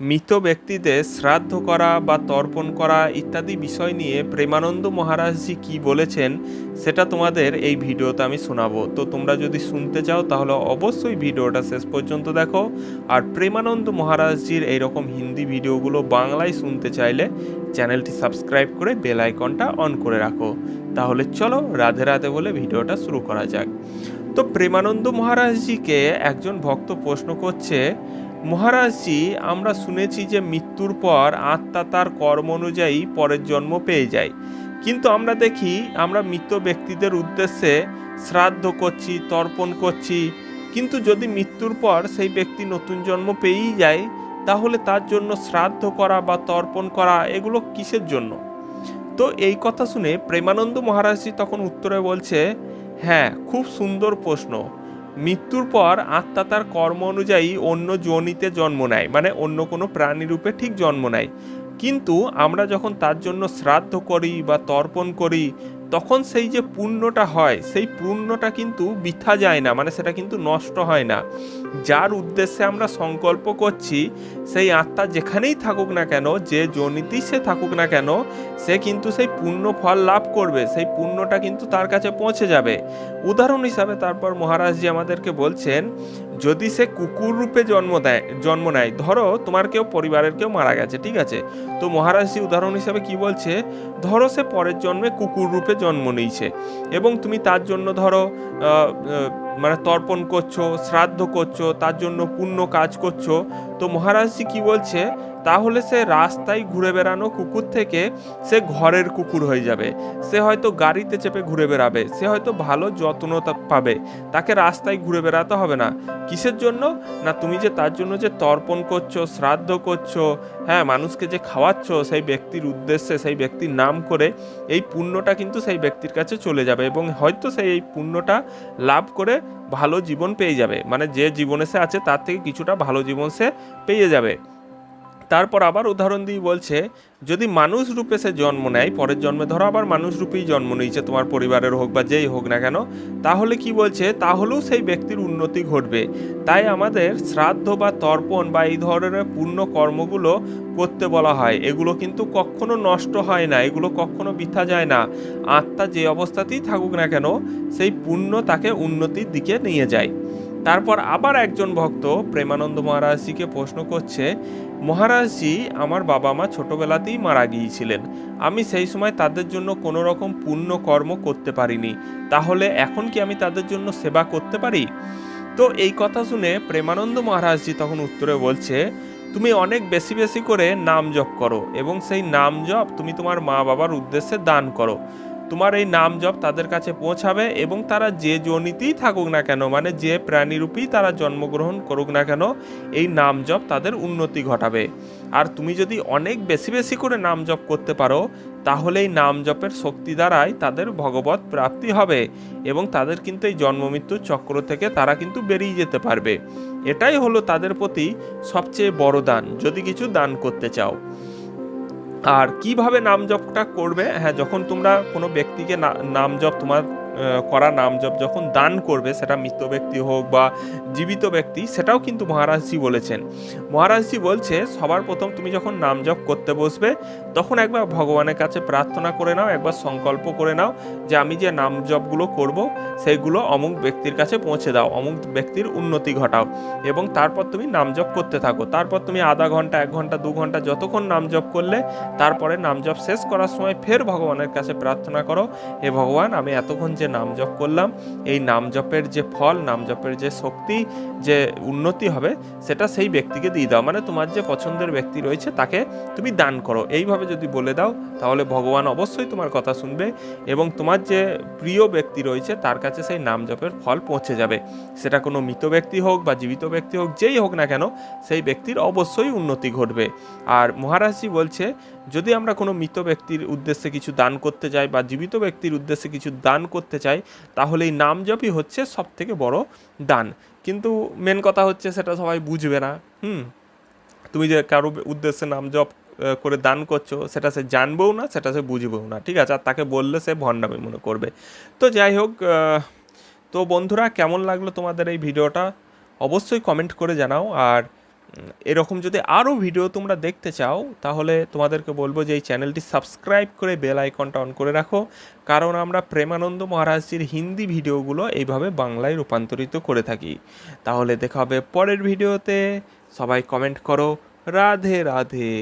মৃত ব্যক্তিদের শ্রাদ্ধ করা বা তর্পণ করা ইত্যাদি বিষয় নিয়ে প্রেমানন্দ মহারাজজি কি বলেছেন, সেটা তোমাদের এই ভিডিওতে আমি শোনাবো। তো তোমরা যদি শুনতে চাও, তাহলে অবশ্যই ভিডিওটা শেষ পর্যন্ত দেখো। আর প্রেমানন্দ মহারাজজির এইরকম হিন্দি ভিডিওগুলো বাংলায় শুনতে চাইলে চ্যানেলটি সাবস্ক্রাইব করে বেল আইকনটা অন করে রাখো। তাহলে চলো রাধে রাধে বলে ভিডিওটা শুরু করা যাক। তো প্রেমানন্দ মহারাজজিকে একজন ভক্ত প্রশ্ন করছে মহারাজজি, আমরা শুনেছি যে মৃত্যুর পর আত্মা তার কর্ম অনুযায়ী পরের জন্ম পেয়ে যায়। কিন্তু আমরা দেখি, আমরা মৃত ব্যক্তিদের উদ্দেশ্যে শ্রাদ্ধ করছি, তর্পণ করছি। কিন্তু যদি মৃত্যুর পর সেই ব্যক্তি নতুন জন্ম পেয়েই যায়, তাহলে তার জন্য শ্রাদ্ধ করা বা তর্পণ করা, এগুলো কিসের জন্য? তো এই কথা শুনে প্রেমানন্দ মহারাজজি তখন উত্তরে বলছে হ্যাঁ খুব সুন্দর প্রশ্ন। মৃত্যুর পর আত্মা তার কর্ম অনুযায়ী অন্য জনিতে জন্ম নেয় মানে অন্য কোনো প্রাণীরূপে ঠিক জন্ম নেয়। কিন্তু আমরা যখন তার জন্য শ্রাদ্ধ করি বা তর্পণ করি তখন সেই যে পুণ্যটা হয়, সেই পুণ্যটা কিন্তু বৃথা যায় না মানে সেটা কিন্তু নষ্ট হয় না। যার উদ্দেশ্যে আমরা সংকল্প করছি, সেই আত্মা যেখানেই থাকুক না কেন, যে জনিতেই সে থাকুক না কেন, সে কিন্তু সেই পুণ্য ফল লাভ করবে, সেই পুণ্যটা কিন্তু তার কাছে পৌঁছে যাবে। উদাহরণ হিসাবে তারপর মহারাজজি আমাদেরকে বলছেন যদি সে কুকুর রূপে জন্ম দেয়, জন্ম নেয়, ধরো তোমার কেউ পরিবারের কেউ মারা গেছে, ঠিক আছে? তো মহারাজজি উদাহরণ হিসাবে কি বলছে? ধরো সে পরের জন্মে কুকুর রূপে জন্ম নিয়েছে এবং তুমি তার জন্য ধরো মানে তর্পণ করছ, শ্রাদ্ধ করছ, তার জন্য পুণ্য কাজ করছ, তো মহারাজজি কি বলছে? তাহলে সে রাস্তায় ঘুরে বেড়ানো কুকুর থেকে সে ঘরের কুকুর হয়ে যাবে। সে হয়তো গাড়িতে চেপে ঘুরে বেড়াবে। সে হয়তো ভালো যত্নতা পাবে। তাকে রাস্তায় ঘুরে বেড়াতে হবে না। কিসের জন্য? না, তুমি যে তার জন্য যে তর্পণ করছ, শ্রাদ্ধ করছ হ্যাঁ মানুষকে যে খাওয়াচ্ছ, সেই ব্যক্তির উদ্দেশ্যে, সেই ব্যক্তির নাম করে এই পুণ্যটা কিন্তু সেই ব্যক্তির কাছে চলে যাবে এবং হয়তো সেই এই পুণ্যটা লাভ করে ভালো জীবন পেয়ে যাবে। মানে যে জীবনে সে আছে, তার থেকে কিছুটা ভালো জীবন সে পেয়ে যাবে। তারপর আবার উদাহরণ দিয়ে বলছে, যদি মানুষ রূপে সে জন্ম নেয়, পরের জন্মে ধরো আবার মানুষ রূপেই জন্ম নিয়েছে, তোমার পরিবারের হোক বা যেই হোক না কেন, তাহলে কি বলছে, তাহলেও সেই ব্যক্তির উন্নতি ঘটবে। তাই আমাদের শ্রাদ্ধ বা তর্পণ বা এই ধরনের পূর্ণ কর্মগুলো করতে বলা হয়। এগুলো কিন্তু কখনো নষ্ট হয় না, এগুলো কখনো বৃথা যায় না। আত্মা যে অবস্থাতেই থাকুক না কেন, সেই পুণ্য তাকে উন্নতির দিকে নিয়ে যায়। তারপর আবার একজন ভক্ত প্রেমানন্দ মহারাজজিকে প্রশ্ন করছে, মহারাজজি, আমার বাবা মা ছোটবেলাতেই মারা গিয়েছিলেন। আমি সেই সময় তাদের জন্য কোনো রকম পুণ্য কর্ম করতে পারিনি। তাহলে এখন কি আমি তাদের জন্য সেবা করতে পারি? তো এই কথা শুনে প্রেমানন্দ মহারাজজি তখন উত্তরে বলছে, তুমি অনেক বেশি বেশি করে নাম জপ করো এবং সেই নাম জপ তুমি তোমার মা বাবার উদ্দেশ্যে দান করো। তোমার এই নাম জপ তাদের কাছে পৌঁছাবে এবং তারা যে জনিতেই থাকুক না কেন মানে যে প্রাণীরূপেই তারা জন্মগ্রহণ করুক না কেন, এই নাম জপ তাদের উন্নতি ঘটাবে। আর তুমি যদি অনেক বেশি বেশি করে নাম জপ করতে পারো, তাহলে এই নাম জপের শক্তি দ্বারাই তাদের ভগবত প্রাপ্তি হবে এবং তাদের কিন্তু এই জন্ম মৃত্যুর চক্র থেকে তারা কিন্তু বেরিয়ে যেতে পারবে। এটাই হলো তাদের প্রতি সবচেয়ে বড় দান, যদি কিছু দান করতে চাও। আর কীভাবে নাম জপটা করবে? হ্যাঁ যখন তোমরা কোনো ব্যক্তিকে নাম জপ তোমার করা নাম জপ যখন দান করবে, সেটা মৃত ব্যক্তি হোক বা জীবিত ব্যক্তি, সেটাও কিন্তু মহারাজজি বলেছেন। মহারাজজি বলছে, সবার প্রথম তুমি যখন নাম জপ করতে বসবে, তখন একবার ভগবানের কাছে প্রার্থনা করে নাও, একবার সংকল্প করে নাও যে আমি যে নাম জপগুলো করব সেইগুলো অমুক ব্যক্তির কাছে পৌঁছে দাও, অমুক ব্যক্তির উন্নতি ঘটাও এবং তারপর তুমি নাম জপ করতে থাকো। তারপর তুমি আধা ঘণ্টা, এক ঘণ্টা, দু ঘণ্টা যতক্ষণ নাম জপ করলে, তারপরে নাম জপ শেষ করার সময় ফের ভগবানের কাছে প্রার্থনা করো, হে ভগবান, আমি এতক্ষণ যে নাম জপ করলাম, এই নাম জপের যে ফল, নাম জপের যে শক্তি, যে উন্নতি হবে, সেটা সেই ব্যক্তিকে দিয়ে দাও। মানে তোমার যে পছন্দের ব্যক্তি রয়েছে, তাকে তুমি দান করো। এইভাবে যদি বলে দাও, তাহলে ভগবান অবশ্যই তোমার কথা শুনবে এবং তোমার যে প্রিয় ব্যক্তি রয়েছে, তার কাছে সেই নাম জপের ফল পৌঁছে যাবে। সেটা কোনো মৃত ব্যক্তি হোক বা জীবিত ব্যক্তি হোক, যেই হোক না কেন, সেই ব্যক্তির অবশ্যই উন্নতি ঘটবে। আর মহারাজজি বলছে যদি আমরা কোনো মৃত ব্যক্তির উদ্দেশ্যে কিছু দান করতে চাই বা জীবিত ব্যক্তির উদ্দেশ্যে কিছু দান করতে চাই, তাহলে এই নাম জপই হচ্ছে সব থেকে বড় দান। কিন্তু মেন কথা হচ্ছে সেটা সবাই বুঝবে না। হুম? তুমি যে কারও উদ্দেশ্যে নাম জপ করে দান করছ, সেটা সে জানবেও না, সেটা সে বুঝবেও না। ঠিক আছে? আর তাকে বললে সে ভণ্ডামি মনে করবে। তো যাই হোক তো বন্ধুরা কেমন লাগল তোমাদের এই ভিডিওটা? অবশ্যই কমেন্ট করে জানাও। আর এরকম যদি আরও ভিডিও তোমরা দেখতে চাও, তাহলে তোমাদেরকে বলব যে এই চ্যানেলটি সাবস্ক্রাইব করে বেল আইকনটা অন করে রাখো। কারণ আমরা প্রেমানন্দ মহারাজজির হিন্দি ভিডিওগুলো এইভাবে বাংলায় রূপান্তরিত করে থাকি। তাহলে দেখা হবে পরের ভিডিওতে সবাই কমেন্ট করো। রাধে রাধে।